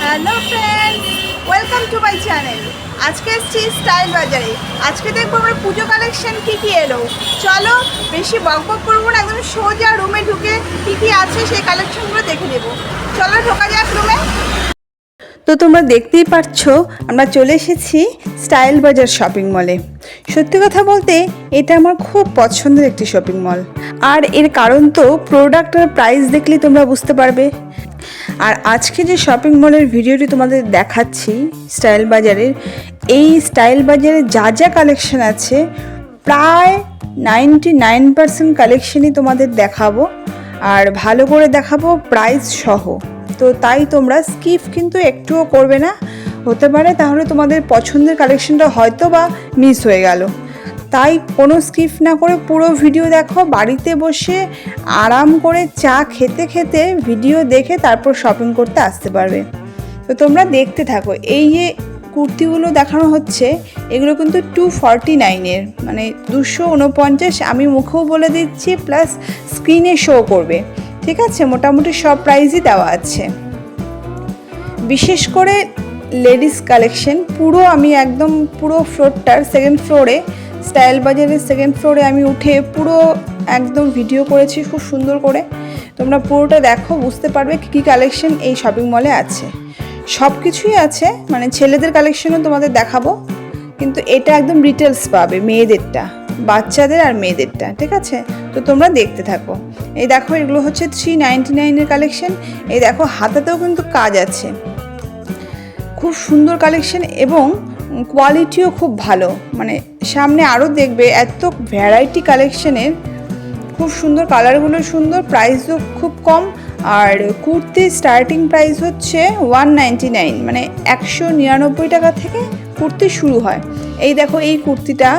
Hello friends welcome to my channel আজকে এসছি style বাজারে। আজকে দেখব আমার পুজো কালেকশন কী কী এলো। চলো, বেশি বক বক করব না, একদম সোজা রুমে ঢুকে কি কি আছে সেই কালেকশনগুলো দেখে নেব। চলো, ঢোকা যাক রুমে তো তোমরা দেখতেই পাচ্ছ আমরা চলে এসেছি স্টাইল বাজার শপিং মলে। সত্যি কথা বলতে, এটা আমার খুব পছন্দের একটি শপিং মল। আর এর কারণ তো প্রোডাক্ট আর প্রাইস দেখলেই তোমরা বুঝতে পারবে। আর আজকে যে শপিং মলের ভিডিওটি তোমাদের দেখাচ্ছি, স্টাইল বাজারের, এই স্টাইল বাজারে যা যা কালেকশন আছে, প্রায় নাইনটি নাইন পার্সেন্ট কালেকশনই তোমাদের দেখাবো। আর ভালো করে দেখাবো প্রাইস সহ। তো তাই তোমরা স্কিপ কিন্তু একটুও করবে না। হতে পারে তাহলে তোমাদের পছন্দের কালেকশনটা হয়তো বা মিস হয়ে গেল। তাই কোনো স্কিপ না করে পুরো ভিডিও দেখো, বাড়িতে বসে আরাম করে চা খেতে খেতে ভিডিও দেখে তারপর শপিং করতে আসতে পারবে। তো তোমরা দেখতে থাকো, এই যে কুর্তিগুলো দেখানো হচ্ছে, এগুলো কিন্তু টু ফর্টি নাইনের মানে দুশো উনপঞ্চাশ আমি মুখেও বলে দিচ্ছি প্লাস স্ক্রিনে শো করবে। ঠিক আছে, মোটামুটি সব প্রাইজই দেওয়া আছে। বিশেষ করে লেডিস কালেকশন পুরো আমি একদম পুরো ফ্লোরটার সেকেন্ড ফ্লোরে স্টাইল বাজারের সেকেন্ড ফ্লোরে আমি উঠে পুরো একদম ভিডিও করেছি খুব সুন্দর করে। তোমরা পুরোটা দেখো, বুঝতে পারবে কী কী কালেকশন এই শপিং মলে আছে। সব কিছুই আছে মানে ছেলেদের কালেকশনও তোমাদের দেখাবো। কিন্তু এটা একদম ডিটেলস পাবে, মেয়েদেরটা, বাচ্চাদের আর মেয়েদেরটা, ঠিক আছে? তো তোমরা দেখতে থাকো। এই দেখো, এগুলো হচ্ছে থ্রি নাইনটি নাইনের কালেকশান এই দেখো, হাতাতেও কিন্তু কাজ আছে। খুব সুন্দর কালেকশান এবং কোয়ালিটিও খুব ভালো। মানে সামনে আরও দেখবে, এত ভ্যারাইটি কালেকশানের খুব সুন্দর কালারগুলো সুন্দর প্রাইসও খুব কম। আর কুর্তির স্টার্টিং প্রাইস হচ্ছে ওয়ান নাইনটি নাইন মানে একশো নিরানব্বই টাকা থেকে কুর্তি শুরু হয়। এই দেখো, এই কুর্তিটা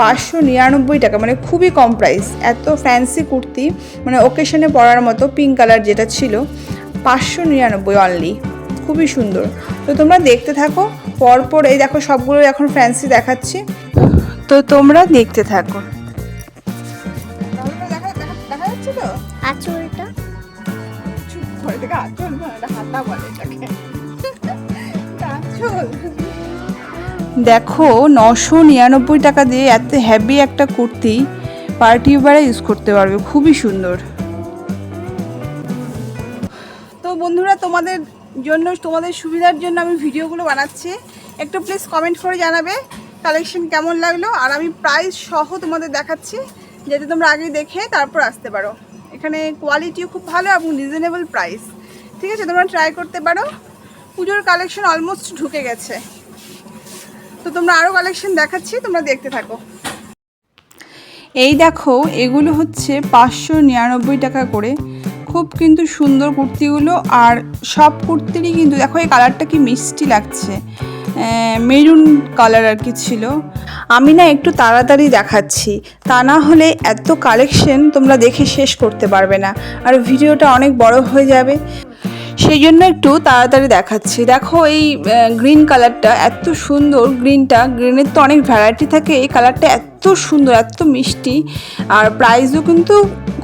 পাঁচশো নিরানব্বই টাকা মানে খুবই কম প্রাইস এত ফ্যান্সি কুর্তি মানে ওকেশনে পরার মতো পিঙ্ক কালার যেটা ছিল পাঁচশো নিরানব্বই অনলি খুবই সুন্দর। তো তোমরা দেখতে থাকো পরপর এই দেখো সবগুলো এখন ফ্যান্সি দেখাচ্ছি। তো তোমরা দেখতে থাকো। দেখা যাচ্ছে তো আঁচলটা? চুপ করে থেকে আঁচল বলে এটা হাতা বলে আঁচল। দেখো, নশো নিরানব্বই টাকা দিয়ে এত হ্যাভি একটা কুর্তি পার্টি ওয়ারে ইউজ করতে পারবে। খুবই সুন্দর। তো বন্ধুরা, তোমাদের জন্য, তোমাদের সুবিধার জন্য আমি ভিডিওগুলো বানাচ্ছি। একটু প্লিজ কমেন্ট করে জানাবে কালেকশন কেমন লাগল। আর আমি প্রাইস সহ তোমাদের দেখাচ্ছি, যাতে তোমরা আগে দেখে তারপর আসতে পারো। এখানে কোয়ালিটিও খুব ভালো এবং রিজনেবল প্রাইস ঠিক আছে, তোমরা ট্রাই করতে পারো। পুজোর কালেকশন অলমোস্ট ঢুকে গেছে। তো তোমরা আরও কালেকশন দেখাচ্ছি, তোমরা দেখতে থাকো। এই দেখো, এগুলো হচ্ছে পাঁচশো নিরানব্বই টাকা করে। খুব কিন্তু সুন্দর কুর্তিগুলো, আর সব কুর্তিরই কিন্তু, দেখো এই কালারটা কি মিষ্টি লাগছে। মেরুন কালার আর কি ছিল। আমি না একটু তাড়াতাড়ি দেখাচ্ছি, তা না হলে এত কালেকশন তোমরা দেখে শেষ করতে পারবে না। আর ভিডিওটা অনেক বড় হয়ে যাবে। সেই জন্য একটু তাড়াতাড়ি দেখাচ্ছি। দেখো এই গ্রিন কালারটা এত সুন্দর গ্রিনটা গ্রিনের তো অনেক ভ্যারাইটি থাকে, এই কালারটা এত সুন্দর, এত মিষ্টি। আর প্রাইসও কিন্তু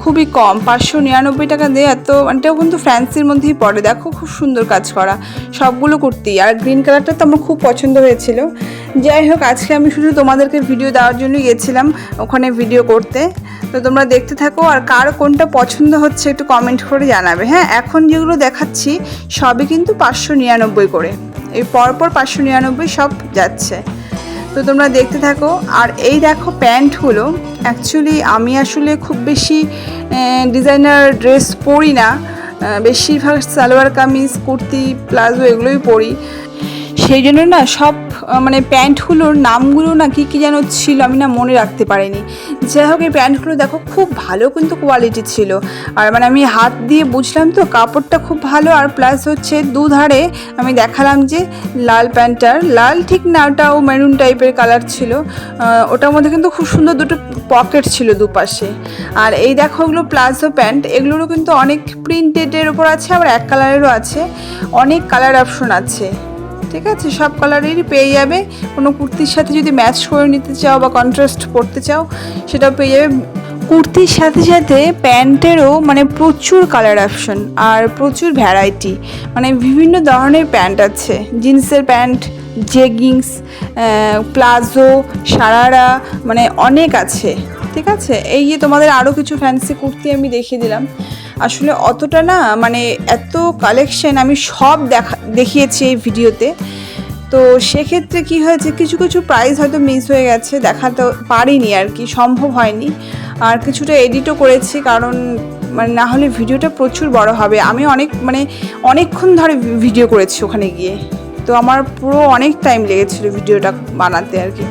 খুবই কম, পাঁচশো নিরানব্বই টাকা দিয়ে এত এটাও কিন্তু ফ্যান্সির মধ্যেই পড়ে। দেখো খুব সুন্দর কাজ করা, সবগুলো কুর্তি। আর গ্রিন কালারটা তো আমার খুব পছন্দ হয়েছিল। যাই হোক, আজকে আমি শুধু তোমাদেরকে ভিডিও দেওয়ার জন্যই গেছিলাম ওখানে ভিডিও করতে। তো তোমরা দেখতে থাকো, আর কার কোনটা পছন্দ হচ্ছে একটু কমেন্ট করে জানাবে। হ্যাঁ এখন যেগুলো দেখাচ্ছি, সবই কিন্তু পাঁচশো নিরানব্বই করে। এই পরপর পাঁচশো নিরানব্বই সব যাচ্ছে। তো তোমরা দেখতে থাকো। আর এই দেখো প্যান্টগুলো। অ্যাকচুয়ালি আমি আসলে খুব বেশি ডিজাইনার ড্রেস পরি না। বেশিরভাগ সালোয়ার কামিজ, কুর্তি, প্লাজো এগুলোই পরি। সেই জন্য না সব মানে প্যান্টগুলোর নামগুলো না কী কী যেন ছিল, আমি না মনে রাখতে পারিনি। যাই হোক, এই প্যান্টগুলো দেখো, খুব ভালো কিন্তু কোয়ালিটি ছিল। আর মানে আমি হাত দিয়ে বুঝলাম তো, কাপড়টা খুব ভালো, আর প্লাস হচ্ছে দুধারে আমি দেখালাম যে লাল প্যান্টটার। লাল ঠিক না, ওটাও মেরুন টাইপের কালার ছিল। ওটার মধ্যে কিন্তু খুব সুন্দর দুটো পকেট ছিল দুপাশে। আর এই দেখো ওগুলো প্লাজো প্যান্ট, এগুলোরও কিন্তু অনেক প্রিন্টেডের ওপর আছে, আবার এক কালারেরও আছে। অনেক কালার অপশন আছে। ঠিক আছে? সব কালারেরই পেয়ে যাবে। কোনো কুর্তির সাথে যদি ম্যাচ করে নিতে চাও বা কন্ট্রাস্ট পরতে চাও, সেটাও পেয়ে যাবে। কুর্তির সাথে সাথে প্যান্টেরও মানে প্রচুর কালার অপশন আর প্রচুর ভ্যারাইটি মানে বিভিন্ন ধরনের প্যান্ট আছে। জিন্সের প্যান্ট জেগিংস প্লাজো, সারারা মানে অনেক আছে। ঠিক আছে? এই যে তোমাদের আরও কিছু ফ্যান্সি কুর্তি আমি দেখিয়ে দিলাম। আসলে অতটা না মানে এত কালেকশন আমি সব দেখা দেখিয়েছি এই ভিডিওতে। তো সেক্ষেত্রে কি হয়েছে, কিছু কিছু প্রাইস হয়তো মিস হয়ে গেছে, দেখাতে পারিনি আর কি, সম্ভব হয়নি। আর কিছুটা এডিটও করেছি, কারণ মানে না হলে ভিডিওটা প্রচুর বড় হবে। আমি অনেক মানে অনেকক্ষণ ধরে ভিডিও করেছি ওখানে গিয়ে। তো আমার পুরো অনেক টাইম লেগেছিলো ভিডিওটা বানাতে আর কি।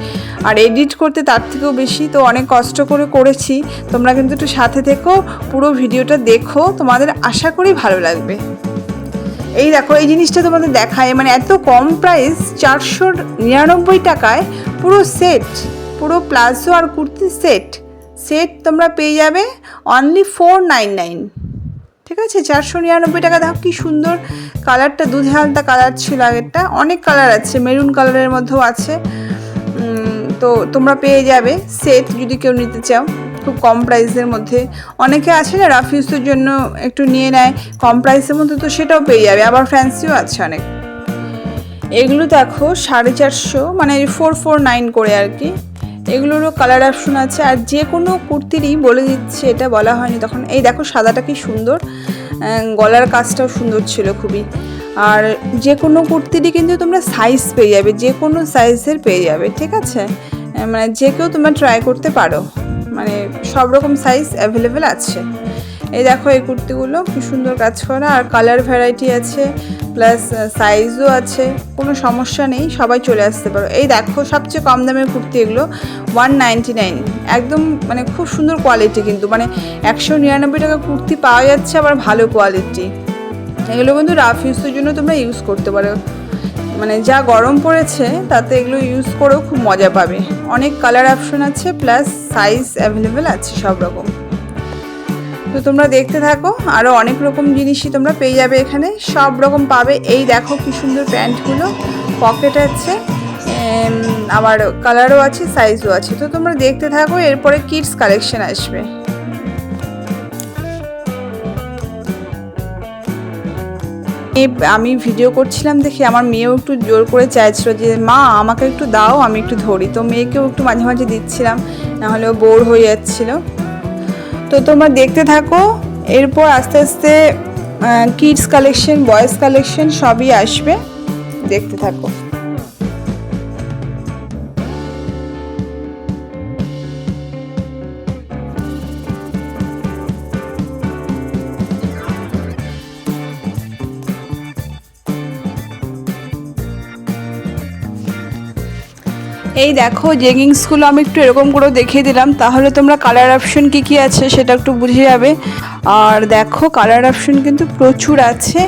আর এডিট করতে তার থেকেও বেশি, তো অনেক কষ্ট করে করেছি। তোমরা কিন্তু একটু সাথে থেকো, পুরো ভিডিওটা দেখো, তোমাদের আশা করি ভালো লাগবে। এই দেখো, এই জিনিসটা তোমাদের দেখায় মানে এত কম প্রাইস চারশো নিরানব্বই টাকায় পুরো সেট পুরো প্লাজো আর কুর্তি সেট সেট তোমরা পেয়ে যাবে অনলি ফোর নাইন নাইন ঠিক আছে? চারশো নিরানব্বই টাকা, দেখো কি সুন্দর কালারটা দুধে হালতা কালার ছিল আগেরটা। অনেক কালার আছে মেরুন কালারের মধ্যেও আছে। তো তোমরা পেয়ে যাবে। সেট যদি কেউ নিতে চাও, খুব কম প্রাইসের মধ্যে। অনেকে আছে না রাফ ইউজের জন্য একটু নিয়ে নেয়। কম প্রাইসের মধ্যে তো সেটাও পেয়ে যাবে, আবার ফ্যান্সিও আছে অনেক। এগুলো দেখো, সাড়ে চারশো মানে ফোর ফোর নাইন করে আর কি। এগুলোরও কালার অপশন আছে, আর যে কোনো কুর্তিরই বলে দিচ্ছে, এটা বলা হয়নি তখন। এই দেখো, সাদাটা কি সুন্দর গলার কাজটাও সুন্দর ছিল খুবই। আর যে কোনো কুর্তিরই কিন্তু তোমরা সাইজ পেয়ে যাবে যে কোনো সাইজের পেয়ে যাবে, ঠিক আছে? মানে যে কেউ তোমরা ট্রাই করতে পারো। মানে সব রকম সাইজ অ্যাভেলেবেল আছে। এই দেখো এই কুর্তিগুলো, কি সুন্দর কাজ করা। আর কালার ভ্যারাইটি আছে প্লাস সাইজও আছে। কোনো সমস্যা নেই, সবাই চলে আসতে পারো। এই দেখো সবচেয়ে কম দামের কুর্তি এগুলো ওয়ান নাইন একদম মানে খুব সুন্দর কোয়ালিটি কিন্তু। মানে একশো নিরানব্বই টাকা কুর্তি পাওয়া যাচ্ছে, আবার ভালো কোয়ালিটি এগুলো কিন্তু রাফ ইউজের জন্য তোমরা ইউজ করতে পারো। মানে যা গরম পড়েছে, তাতে এগুলো ইউজ করেও খুব মজা পাবে। অনেক কালার অপশন আছে প্লাস সাইজ অ্যাভেলেবেল আছে সব রকম। তো তোমরা দেখতে থাকো আরও অনেক রকম জিনিসই তোমরা পেয়ে যাবে এখানে। সব রকম পাবে। এই দেখো কি সুন্দর প্যান্টগুলো পকেট আছে আবার কালারও আছে সাইজও আছে। তো তোমরা দেখতে থাকো, এরপরে কিডস কালেকশন আসবে। আমি ভিডিও করছিলাম দেখে আমার মেয়েও একটু জোর করে চাইছিল যে, মা, আমাকে একটু দাও, আমি একটু ধরি। তো মেয়েকেও একটু মাঝে মাঝে দিচ্ছিলাম, নাহলে ও বোর হয়ে যাচ্ছিল। তো তোমরা দেখতে থাকো, এরপর আস্তে আস্তে কিডস কালেকশন বয়েস কালেকশন সবই আসবে। দেখতে থাকো। এই দেখো জেগিংসগুলো আমি একটু এরকম করে দেখিয়ে দিলাম। তাহলে তোমরা কালার অপশন কি কি আছে সেটা একটু বুঝে যাবে। আর দেখো কালার অপশন কিন্তু প্রচুর আছে,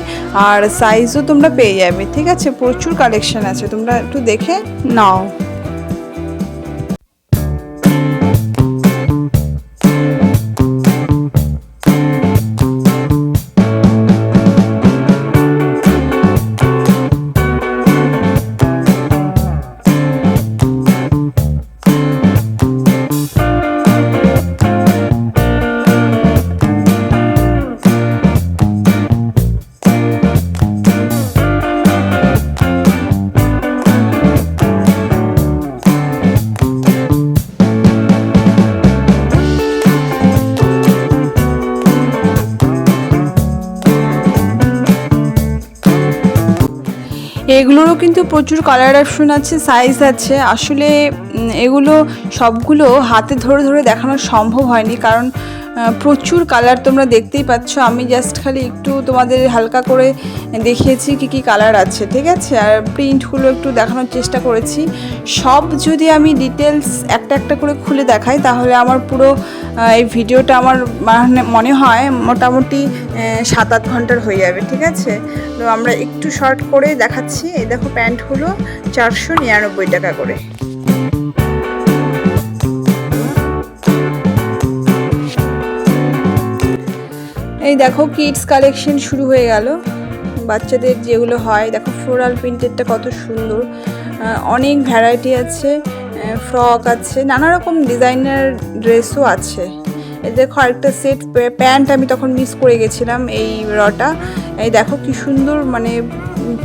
আর সাইজও তোমরা পেয়ে যাবে, ঠিক আছে? প্রচুর কালেকশন আছে, তোমরা একটু দেখে নাও। এগুলোরও কিন্তু প্রচুর কালার অপশন আছে সাইজ আছে। আসলে এগুলো সবগুলো হাতে ধরে ধরে দেখানো সম্ভব হয়নি। কারণ প্রচুর কালার তোমরা দেখতেই পাচ্ছ। আমি জাস্ট খালি একটু তোমাদের হালকা করে দেখিয়েছি কি কি কালার আছে, ঠিক আছে? আর প্রিন্টগুলো একটু দেখানোর চেষ্টা করেছি। সব যদি আমি ডিটেলস একটা একটা করে খুলে দেখাই, তাহলে আমার পুরো এই ভিডিওটা আমার মানে মনে হয় মোটামুটি সাত আট ঘণ্টার হয়ে যাবে, ঠিক আছে? তো আমরা একটু শর্ট করে দেখাচ্ছি। এই দেখো প্যান্টগুলো চারশো নিরানব্বই টাকা করে। এই দেখো কিডস কালেকশন শুরু হয়ে গেল। বাচ্চাদের যেগুলো হয়, দেখো ফ্লোরাল প্রিন্টেডটা কত সুন্দর। অনেক ভ্যারাইটি আছে ফ্রক আছে, নানা রকম ডিজাইনার ড্রেসও আছে। দেখো আরেকটা সেট প্যান্ট আমি তখন মিস করে গেছিলাম এই রটা। এই দেখো কি সুন্দর মানে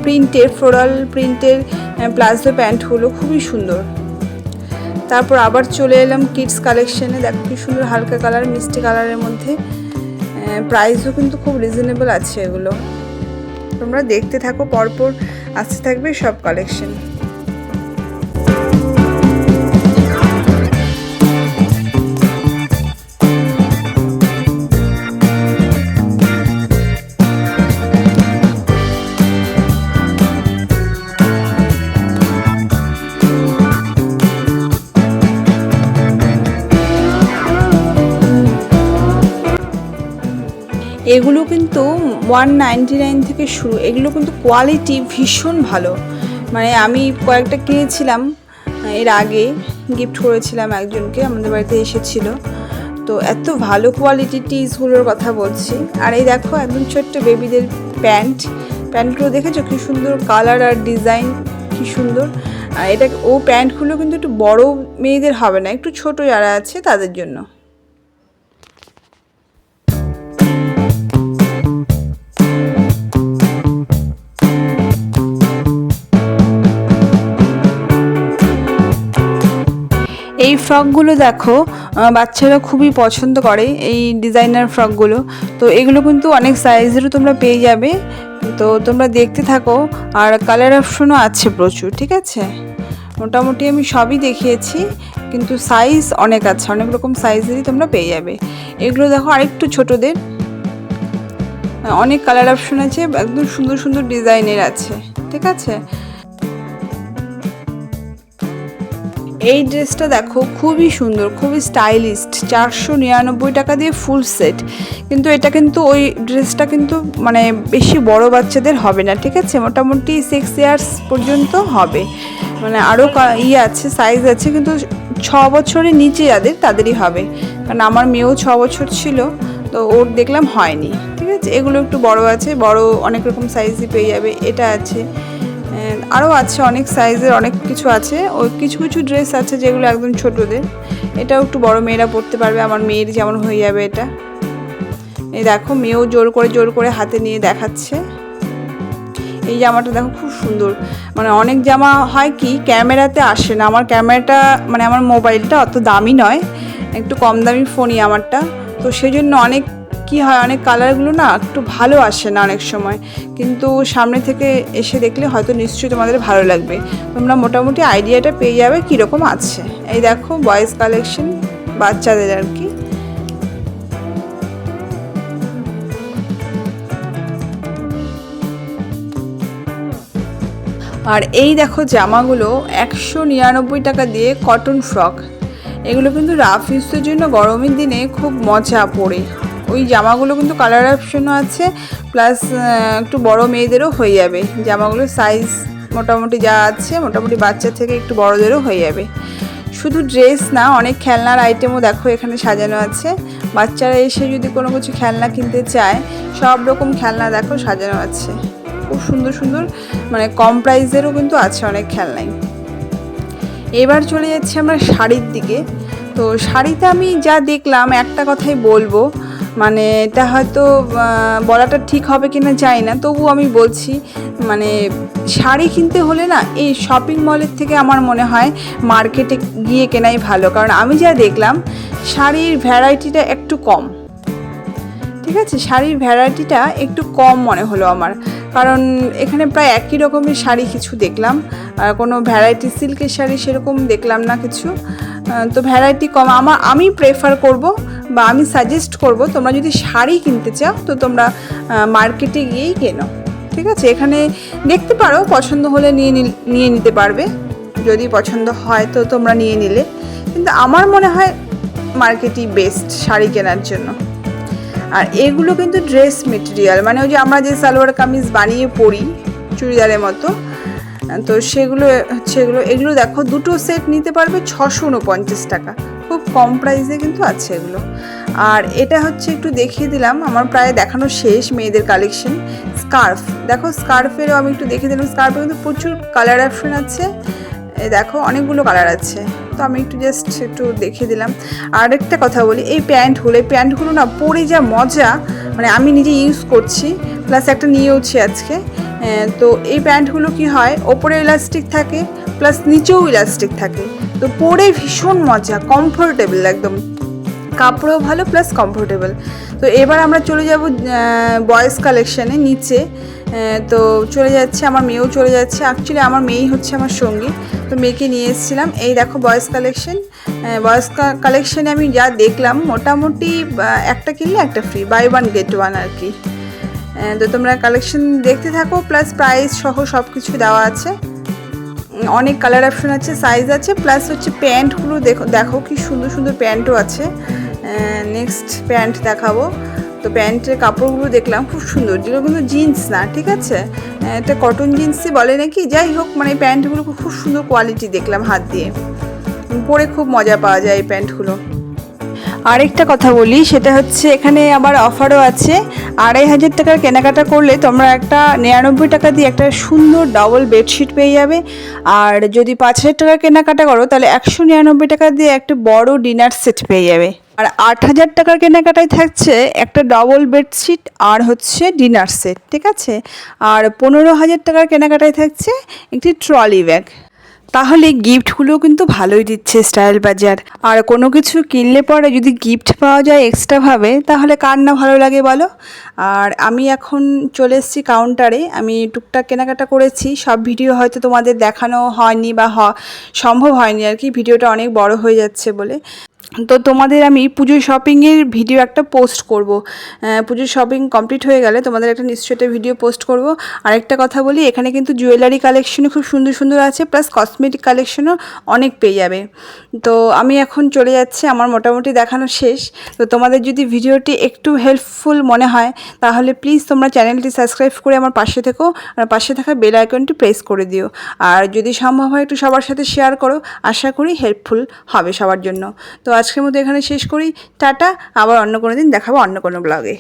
প্রিন্টের ফ্লোরাল প্রিন্টের প্লাজো প্যান্টগুলো খুবই সুন্দর। তারপর আবার চলে এলাম কিডস কালেকশনে দেখো কি সুন্দর হালকা কালার মিষ্টি কালারের মধ্যে। প্রাইসও কিন্তু খুব রিজনেবল আছে এগুলো। তোমরা দেখতে থাকো পরপর আসতে থাকবে সব কালেকশন এগুলো কিন্তু ওয়ান নাইনটি নাইন থেকে শুরু, এগুলো কিন্তু কোয়ালিটি ভীষণ ভালো। মানে আমি কয়েকটা কিনেছিলাম, এর আগে গিফট করেছিলাম একজনকে, আমাদের বাড়িতে এসেছিল। তো এত ভালো কোয়ালিটি টিসগুলোর কথা বলছি। আর এই দেখো, একদম ছোট্ট বেবিদের প্যান্ট। প্যান্টগুলো দেখেছ কী সুন্দর কালার আর ডিজাইন কী সুন্দর। আর এটা, ও প্যান্টগুলো কিন্তু একটু বড় মেয়েদের হবে না, একটু ছোট যারা আছে তাদের জন্য। ফ্রকগুলো দেখো বাচ্চারা খুবই পছন্দ করে এই ডিজাইনার ফ্রকগুলো। তো এগুলো কিন্তু অনেক সাইজেরও তোমরা পেয়ে যাবে। তো তোমরা দেখতে থাকো, আর কালার অপশনও আছে প্রচুর, ঠিক আছে? মোটামুটি আমি সবই দেখিয়েছি, কিন্তু সাইজ অনেক আছে, অনেক রকম সাইজেরই তোমরা পেয়ে যাবে। এগুলো দেখো আরেকটু ছোটদের। অনেক কালার অপশন আছে, একদম সুন্দর সুন্দর ডিজাইনের আছে, ঠিক আছে? এই ড্রেসটা দেখো খুবই সুন্দর, খুবই স্টাইলিস্ট, চারশো নিরানব্বই টাকা দিয়ে ফুল সেট। কিন্তু এটা কিন্তু ওই ড্রেসটা কিন্তু মানে বেশি বড় বাচ্চাদের হবে না, ঠিক আছে? মোটামুটি সিক্স ইয়ার্স পর্যন্ত হবে। মানে আরও ইয়ে আছে সাইজ আছে, কিন্তু ছ বছরের নিচে যাদের, তাদেরই হবে। কারণ আমার মেয়েও ছ বছর ছিল, তো ওর দেখলাম হয়নি, ঠিক আছে? এগুলো একটু বড় আছে, বড় অনেক রকম সাইজই পেয়ে যাবে, এটা আছে। আরও আছে, অনেক সাইজের অনেক কিছু আছে। ওই কিছু কিছু ড্রেস আছে যেগুলো একদম ছোটদের। এটাও একটু বড় মেয়েরা পরতে পারবে, আমার মেয়ের যেমন হয়ে যাবে এটা। এই দেখো, মেয়েও জোর করে জোর করে হাতে নিয়ে দেখাচ্ছে। এই জামাটা দেখো খুব সুন্দর। মানে অনেক জামা হয় কি, ক্যামেরাতে আসে না। আমার ক্যামেরাটা মানে আমার মোবাইলটা অত দামি নয়, একটু কম দামি ফোনই আমারটা। তো সেই জন্য অনেক কি হয়, অনেক কালারগুলো না একটু ভালো আসে না অনেক সময়। কিন্তু সামনে থেকে এসে দেখলে হয়তো নিশ্চয়ই তোমাদের ভালো লাগবে। তোমরা মোটামুটি আইডিয়াটা পেয়ে যাবে কীরকম আছে। এই দেখো বয়েজ কালেকশন বাচ্চাদের আর কি। আর এই দেখো জামাগুলো একশো নিরানব্বই টাকা দিয়ে কটন ফ্রক এগুলো কিন্তু রাফ ইউজের জন্য গরমের দিনে খুব মজা পড়ে। ওই জামাগুলো কিন্তু কালার অপশনও আছে প্লাস একটু বড় মেয়েদেরও হয়ে যাবে। জামাগুলো সাইজ মোটামুটি যা আছে, মোটামুটি বাচ্চা থেকে একটু বড়দেরও হয়ে যাবে। শুধু ড্রেস না, অনেক খেলনার আইটেমও দেখো এখানে সাজানো আছে। বাচ্চারা এসে যদি কোনো কিছু খেলনা কিনতে চায়, সব রকম খেলনা দেখো সাজানো আছে। খুব সুন্দর সুন্দর মানে কম প্রাইসেরও কিন্তু আছে অনেক খেলনাই। এবার চলে যাচ্ছি আমরা শাড়ির দিকে। তো শাড়িতে আমি যা দেখলাম, একটা কথাই বলব মানে এটা হয়তো বলাটা ঠিক হবে কি না জানি না তবু আমি বলছি মানে শাড়ি কিনতে হলে না এই শপিং মলের থেকে আমার মনে হয় মার্কেটে গিয়ে কেনাই ভালো, কারণ আমি যা দেখলাম, শাড়ির ভ্যারাইটিটা একটু কম। ঠিক আছে? শাড়ির ভ্যারাইটিটা একটু কম মনে হলো আমার, কারণ এখানে প্রায় একই রকমের শাড়ি কিছু দেখলাম, আর কোনো ভ্যারাইটি সিল্কের শাড়ি সেরকম দেখলাম না কিছু তো ভ্যারাইটি কম। আমার আমি প্রেফার করব বা আমি সাজেস্ট করব, তোমরা যদি শাড়ি কিনতে চাও, তো তোমরা মার্কেটে গিয়েই কেনো। ঠিক আছে? এখানে দেখতে পারো, পছন্দ হলে নিয়ে নিয়ে নিতে পারবে। যদি পছন্দ হয় তো তোমরা নিয়ে নিলে। কিন্তু আমার মনে হয় মার্কেটই বেস্ট শাড়ি কেনার জন্য। আর এগুলো কিন্তু ড্রেস মেটেরিয়াল মানে ওই যে আমরা যে সালোয়ার কামিজ বানিয়ে পরি চুড়িদারের মতো, তো সেগুলো হচ্ছে এগুলো এগুলো দেখো, দুটো সেট নিতে পারবে ছশো উনপঞ্চাশ টাকা। খুব কম প্রাইসে কিন্তু আছে এগুলো। আর এটা হচ্ছে একটু দেখিয়ে দিলাম, আমার প্রায় দেখানো শেষ মেয়েদের কালেকশন স্কার্ফ দেখো স্কার্ফেরও আমি একটু দেখিয়ে দিলাম স্কার্ফে কিন্তু প্রচুর কালার অপশন আছে। দেখো অনেকগুলো কালার আছে, তো আমি একটু জাস্ট একটু দেখিয়ে দিলাম। আর একটা কথা বলি, এই প্যান্টগুলো এই প্যান্টগুলো না পরে যা মজা মানে আমি নিজে ইউজ করছি প্লাস একটা নিয়েওছি আজকে। তো এই প্যান্টগুলো কি হয়? ওপরে ইলাস্টিক থাকে প্লাস নিচেও ইলাস্টিক থাকে। তো পরে ভীষণ মজা কমফোর্টেবল একদম। কাপড়ও ভালো প্লাস কমফোর্টেবল তো এবার আমরা চলে যাব বয়েজ কালেকশানে নিচে। তো চলে যাচ্ছে, আমার মেয়েও চলে যাচ্ছে। অ্যাকচুয়ালি আমার মেয়েই হচ্ছে আমার সঙ্গী। তো মেয়েকে নিয়ে এসেছিলাম। এই দেখো বয়েজ কালেকশন বয়েজ কালেকশানে আমি যা দেখলাম, মোটামুটি একটা কিনলে একটা free buy one get one আর কি। তো তোমরা কালেকশন দেখতে থাকো প্লাস প্রাইস সহ সব কিছু দেওয়া আছে। অনেক কালার অপশন আছে সাইজ আছে প্লাস হচ্ছে প্যান্টগুলো দেখো দেখো কি সুন্দর সুন্দর প্যান্টও আছে। নেক্সট প্যান্ট দেখাবো। তো প্যান্টের কাপড়গুলো দেখলাম, খুব সুন্দর। যেগুলো কিন্তু জিন্স না, ঠিক আছে? এটা কটন জিন্সই বলে নাকি? যাই হোক মানে প্যান্টগুলো খুব সুন্দর কোয়ালিটি দেখলাম হাত দিয়ে। পরে খুব মজা পাওয়া যায় এই প্যান্টগুলো আরেকটা কথা বলি, সেটা হচ্ছে এখানে আবার অফারও আছে। আড়াই হাজার টাকার কেনাকাটা করলে তোমরা একটা নিরানব্বই টাকা দিয়ে একটা সুন্দর ডবল বেডশিট পেয়ে যাবে। আর যদি পাঁচ হাজার টাকার কেনাকাটা করো, তাহলে একশো নিরানব্বই টাকা দিয়ে একটা বড় ডিনার সেট পেয়ে যাবে। আর আট হাজার টাকার কেনাকাটায় থাকছে একটা ডবল বেডশিট আর হচ্ছে ডিনার সেট ঠিক আছে? আর পনেরো হাজার টাকার কেনাকাটায় থাকছে একটি ট্রলি ব্যাগ তাহলে গিফটগুলো কিন্তু ভালোই দিচ্ছে স্টাইল বাজার। আর কোনো কিছু কিনলে পরে যদি গিফট পাওয়া যায় এক্সট্রাভাবে তাহলে কার না ভালো লাগে বলো? আর আমি এখন চলে এসেছি কাউন্টারে আমি টুকটাক কেনাকাটা করেছি। সব ভিডিও হয়তো তোমাদের দেখানো হয়নি বা সম্ভব হয়নি আর কি। ভিডিওটা অনেক বড় হয়ে যাচ্ছে বলে। তো তোমাদের আমি পুজো শপিংয়ের ভিডিও একটা পোস্ট করব। পুজোর শপিং কমপ্লিট হয়ে গেলে তোমাদের একটা নিশ্চয়ই একটা ভিডিও পোস্ট করব। আর একটা কথা বলি, এখানে কিন্তু জুয়েলারি কালেকশনও খুব সুন্দর সুন্দর আছে প্লাস কসমেটিক কালেকশনও অনেক পেয়ে যাবে। তো আমি এখন চলে যাচ্ছি, আমার মোটামুটি দেখানো শেষ। তো তোমাদের যদি ভিডিওটি একটু হেল্পফুল মনে হয়, তাহলে প্লিজ তোমরা চ্যানেলটি সাবস্ক্রাইব করে আমার পাশে থেকো, আর পাশে থাকা বেল আইকনটি প্রেস করে দিও। আর যদি সম্ভব হয় একটু সবার সাথে শেয়ার করো, আশা করি হেল্পফুল হবে সবার জন্য। তো আজকের মতো এখানে শেষ করি। টাটা আবার অন্য কোনো দিন দেখাবো অন্য কোনো ব্লগে।